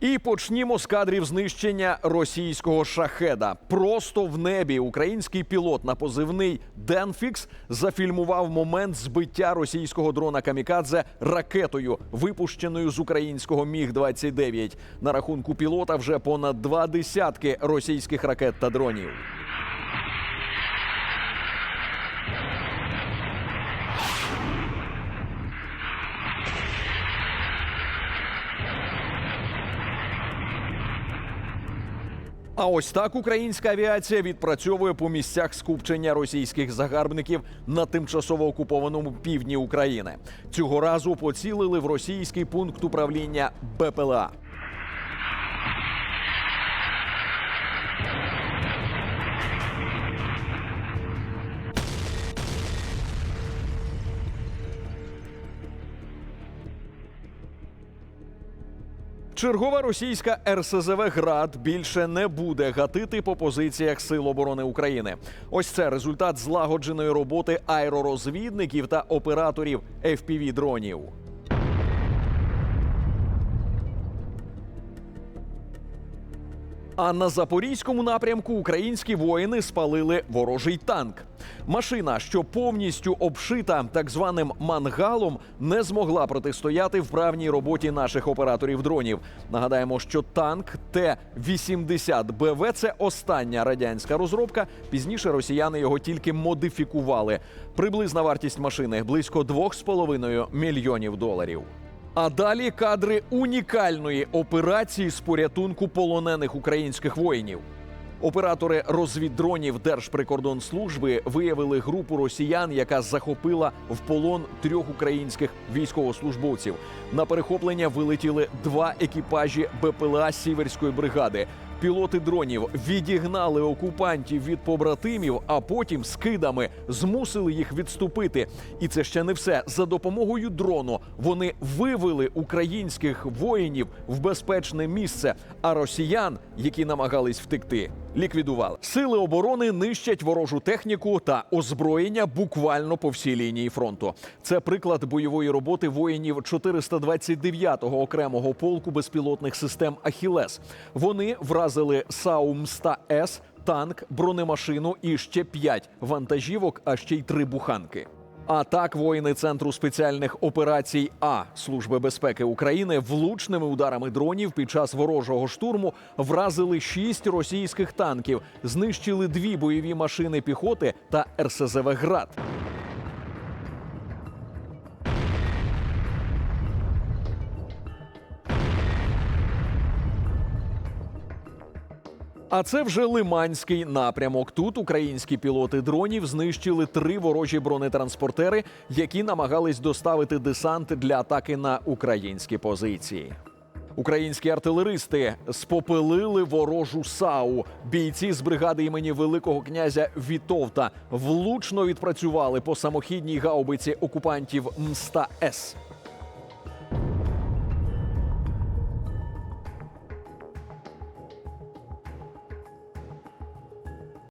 І почнімо з кадрів знищення російського шахеда. Просто в небі український пілот на позивний Денфікс зафільмував момент збиття російського дрона Камікадзе ракетою, випущеною з українського міг 29 На рахунку пілота вже понад два десятки російських ракет та дронів. А ось так українська авіація відпрацьовує по місцях скупчення російських загарбників на тимчасово окупованому півдні України. Цього разу поцілили в російський пункт управління БПЛА. Чергова російська РСЗВ «Град» більше не буде гатити по позиціях Сил оборони України. Ось це результат злагодженої роботи аеророзвідників та операторів fpv дронів. А на запорізькому напрямку українські воїни спалили ворожий танк. Машина, що повністю обшита так званим мангалом, не змогла протистояти вправній роботі наших операторів дронів. Нагадаємо, що танк Т-80 БВ – це остання радянська розробка. Пізніше росіяни його тільки модифікували. Приблизна вартість машини близько 2,5 мільйонів доларів. А далі кадри унікальної операції з порятунку полонених українських воїнів. Оператори розвіддронів Держприкордонслужби виявили групу росіян, яка захопила в полон трьох українських військовослужбовців. На перехоплення вилетіли два екіпажі БПЛА Сіверської бригади. Пілоти дронів відігнали окупантів від побратимів, а потім скидами змусили їх відступити. І це ще не все. За допомогою дрону вони вивели українських воїнів в безпечне місце. А росіян, які намагались втекти, ліквідували. Сили оборони нищать ворожу техніку та озброєння буквально по всій лінії фронту. Це приклад бойової роботи воїнів 429-го окремого полку безпілотних систем Ахілес. Вони вразили САУ МСТА С, танк, бронемашину і ще п'ять вантажівок, а ще й три буханки. А так воїни Центру спеціальних операцій А Служби безпеки України влучними ударами дронів під час ворожого штурму вразили шість російських танків, знищили дві бойові машини піхоти та РСЗВ «Град». А це вже Лиманський напрямок. Тут українські пілоти дронів знищили три ворожі бронетранспортери, які намагались доставити десант для атаки на українські позиції. Українські артилеристи спопилили ворожу САУ. Бійці з бригади імені Великого князя Вітовта влучно відпрацювали по самохідній гаубиці окупантів МСТА С.